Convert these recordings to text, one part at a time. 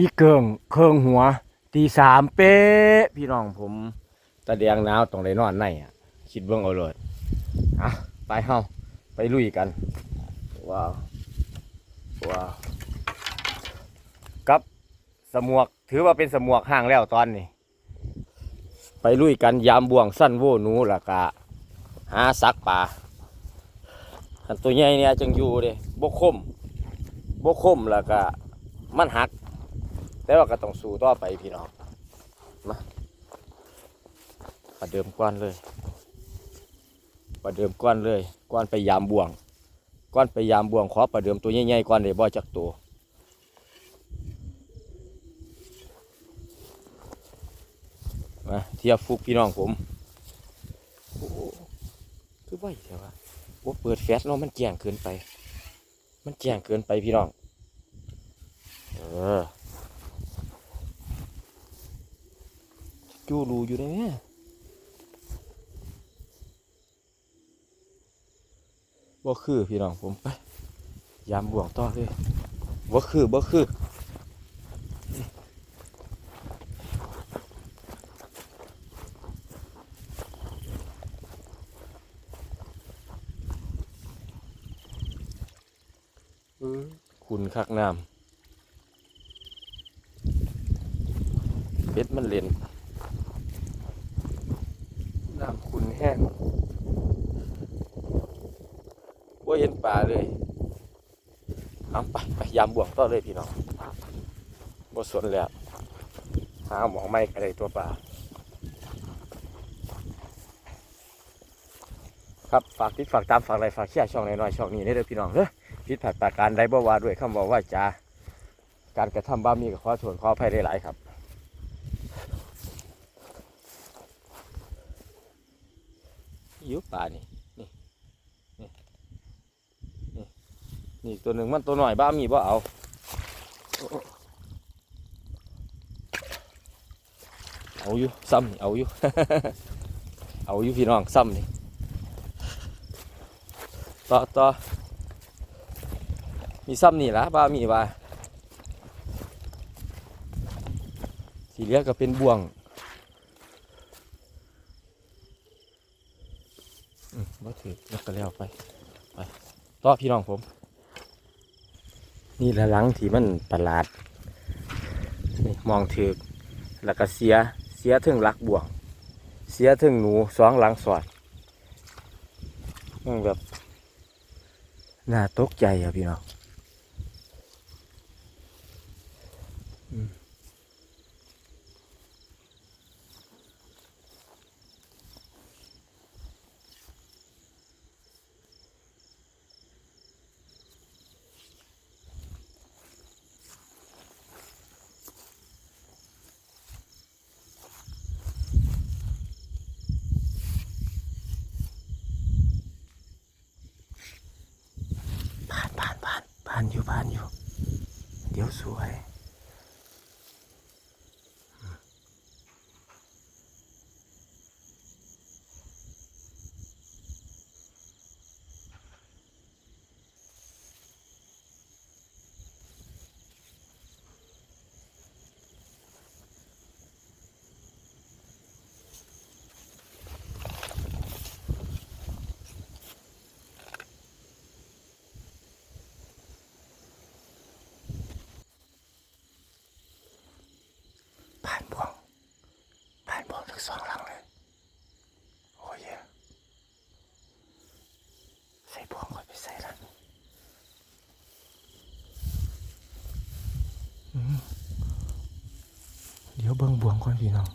อีเกิงเคิงหัวตีสามเป๊ะพี่น้องผมตะเดียงหนาวต้องได้นอนในอะคิดเบิ่งเอาเลยอะไปเฮาไปลุยกันว้าวว้าวกับสมวกถือว่าเป็นสมวกห่างแล้วตอนนี้ ไปลุยกันยามบ่วงสั้นโวหนูละกะหาซักป่าอันตัวใหญ่เนี่ยจังอยู่เด้บกคมบกคมแล้วก็มันหัก แต่ว่าก็ต้องสู้ต่อไปพี่น้องมาประเดิมก้อนเลยประเดิมก้อนเลยก้อนไปยามบ่วงก้อนไปยามบ่วงขอประเดิมตัวใหญ่ๆก้อนเลยบ่จักตัวมาเทียบฟุกพี่น้องผมโอ้โหคือไหวแต่ว่าโอ้เปิดแฟลชเนาะมันแจ้งเกินไป มันแจ้งเกินไปพี่น้อง เออ จูรูอยู่ได้ไหมบ่คือพี่น้องผมไปยามบวงต่อเลยบ่คือบ่คือคุณคักน้ำเป็ดมันเล่นำขุนแห้งว่า เห็นป่าเลยเอาไปไปยามบ่วงต่อเลยพี่น้องบ่สนแล้วหาหมองไม่อะไรตัวป่าครับฝากติดฝากตามฝากอะไรฝากแชร์ช่องน้อยๆช่องนี้ได้เลยพี่น้องเด้อผิดผัดประการใดบ่ว่าด้วยคำบอกว่าจาการกระทำบ้ามีกับข้อโทษขออภัยได้หลายครับอยู่ป่านี่นี่นี่ นี่ตัวหนึ่งมันตัวหน่อยบ้ามีบ่เอาเอาอยู่ซ้ำเอาอยู่ เอาอยู่พี่น้องซ้ำนี่ต่อต่อมีซ้ำนี่ละบ้ามีว่าสีเหลือก็เป็นบ่วงอืมบ่ถือแล้วก็แล้วไป ไป ต่อพี่น้องผม นี่ละหลังที่มันประหลาดนี่มองถือแล้วก็เสียเสียถึงลักบ่วง เสียถึงหนูสองหลังสอดมันแบบน่าตกใจอะพี่น้องานอยู่ผ่านอยู่ เดี๋ยวสวย ผ่านบ่วงผ่านบ่วงทั้งสองหลังเลยโอ้ยใส่บ่วงก่อนไปใส่ละอืมเดี๋ยวเบิ่งบ่วงก่อนพี่น้อง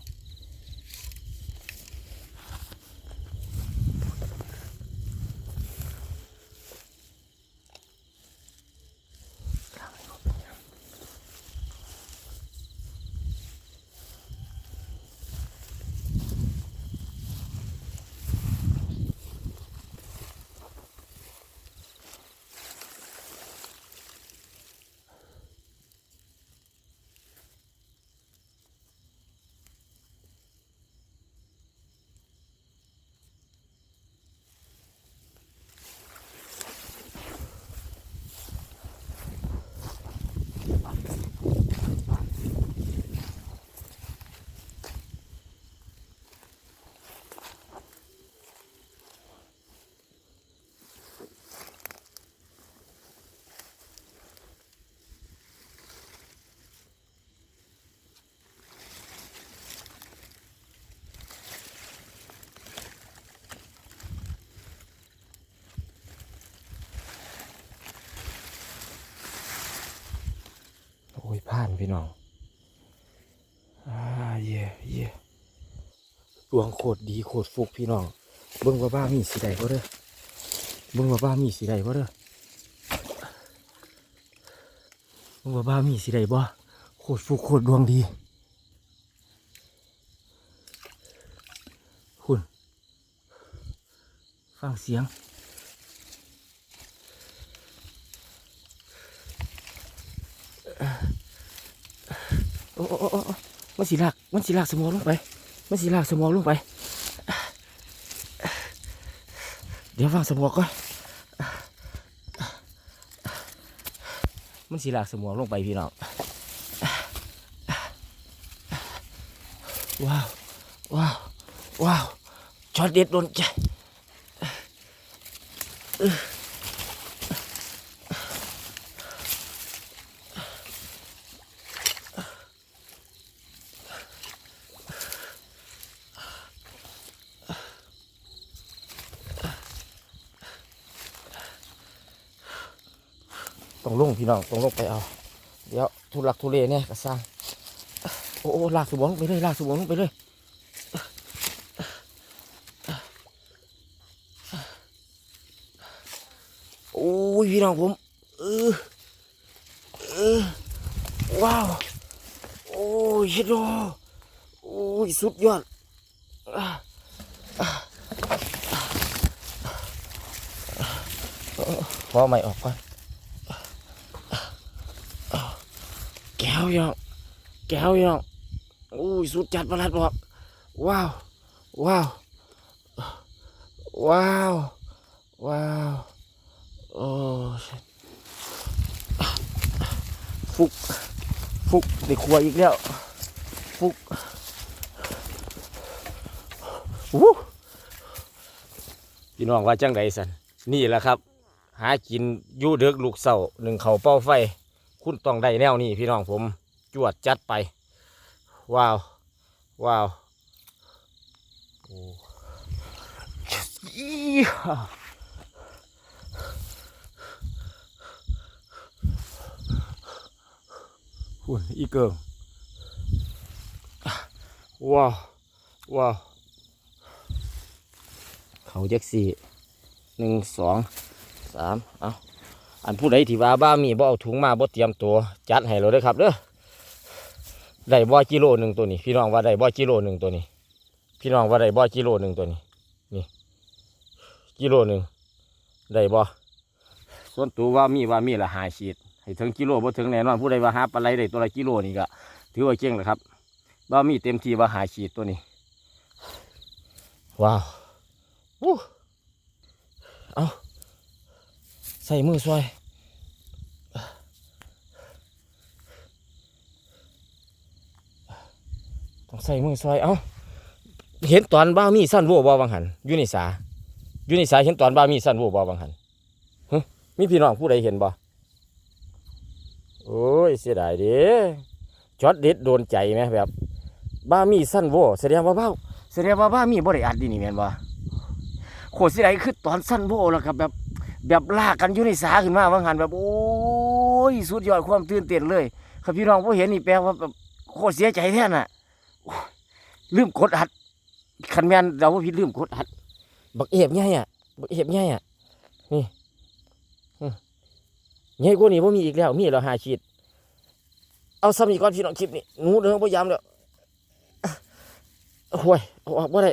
พี่น้องอ่าเย่เย่ดวงโคตรดีโคตรฟุกพี่น้อง เบิ่งว่าบ้ามีสีใดบ่เด้อเบิ่งว่าบ้ามีสีใดบ่เด้อเบิ่งว่าบ้ามีสีใดบ่โคตรฟุกโคตรดวงดีคุณฟังเสียงโอ้โอ้โอ้โอ้มันสีลากมันสีลากสมองลงไป มันสีลากสมองลงไป เดี๋ยวฟังสมองก่อนมันสีลากสมองลงไปพี่น้องว้าว ว้าว ว้าวช็อตเด็ดโดนใจ ต้องลงพี่น้องต้องลงไปเอา เดี๋ยวทุลักทุเลเนี่ยก็สร้างโอ้โอ้ลากสมองลงไปเลยลากสมองลงไปเลยโอ้ยพี่น้องผมเออเออว้าวโอ้ยเฮ็ดโดโอ้ยสุดยอดอะอะขอไม่ออกก่อน ก้วยังแก้วยังอุ้ยสุดจัดประหลัดบอก ว้าว ว้าว ว้าว ว้าว โอ้ฟุก ฟุกเด็กครัวอีกแล้ว ฟุกวู้พี่น้องว่าจังไดสันนี่แหละครับ หากินยู่เด็กลูกเสาหนึ่งเขาเป้าไฟ คุณต้องได้แนวนี้พี่น้องผมจวดจัดไป ว้าว ว้าวโอ้อีห่าหุ่นอีเกิงว้าว ว้าว เขาแจ็กสี่หนึ่งสองสามเอา อันผู้ใดที่ว่าบ้ามีบ่เอาถุงมาบ่เตรียมตัวจัดให้เราเด้อครับเด้อได้บ่กิโลหนึ่งตัวนี้ พี่น้องว่าได้บ่กิโลหนึ่งตัวนี้ พี่น้องว่าได้บ่กิโลหนึ่งตัวนี้ นี่กิโลหนึ่งได้บ่ส่วนตัวว่ามีว่ามีละหาขีดให้ถึงกิโลบ่ถึงแน่นอนผู้ใดว่าหาปลาไหลได้ตัวละกิโลนี่ก็ถือว่าเก่งแล้วครับว่ามีเต็มที่ว่าหาขีดตัวนี้ ว้าวอู้เอาใส่มือซอยต้องใส่มือซอยเอ้าเห็นตอนบ้ามีสั้นโวบอบางหันอยู่ในสาอยู่ในสาเห็นตอนบ้ามีสั้นโวบอบางหันมีพี่น้องผู้ใดเห็นบ่โอ้ยเสียดายเด้ช็อตเด็ดโดนใจไหมแบบบ้ามีสั้นโวแสดงว่าบ้าแสดงว่าบ้ามีบ่ได้อัดดีนี่แม่นบ่โคตรเสียดายคือตอนสั้นโวแล้วครับแบบ แบบลากกันอยู่ในสาขึ้นมาบางหันแบบโอ้ยสุดยอดความตื่นเต้นเลยครับพี่น้องผู้เห็นนี่แปลว่าแบบโคตรเสียใจแท้น่ะลืมกดอัดคันแมนเราว่าพี่ลืมกดอัดบักเอฟใหญ่อะบักเอฟใหญ่อะนี่อืมใหญ่กว่านี้ว่ามีอีกแล้วมีแล้วหาขีดเอาซ้ำอีกก่อนพี่น้องคลิปนี้หนูเดินพยายามแล้วโอ้ยออกว่าได้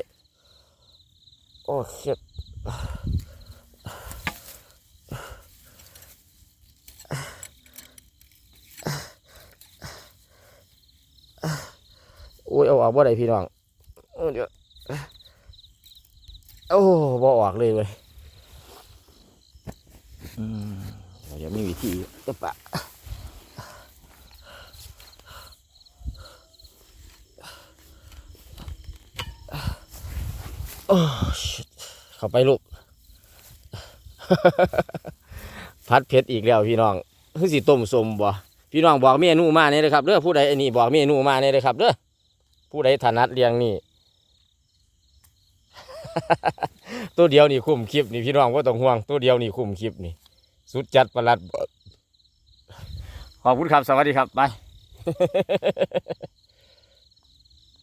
โอ้เข็ด โอ้ยเอาออกบ่ได้พี่น้องเออเดี๋ยวโอ้บ่ออกเลยเว้ยอืมเดี๋ยวมีวิธีจะปะโอ้ shit เข้าไปลูก พัดเพชรอีกแล้วพี่น้องคือสิต้มสมบ่พี่น้องบอกเมนูมาเนี่ยเลยครับเด้อผู้ใดอันนี้บอกเมนูมาเนี่ยเลยครับเด้อ ผู้ใดถนัดเลี้ยงนี่ ตัวเดียวนี่คุ้มคลิปนี่พี่น้องก็ต้องห่วง ตัวเดียวนี่คุ้มคลิปนี่ สุดจัดประหลัด ขอบคุณครับ สวัสดีครับ ไป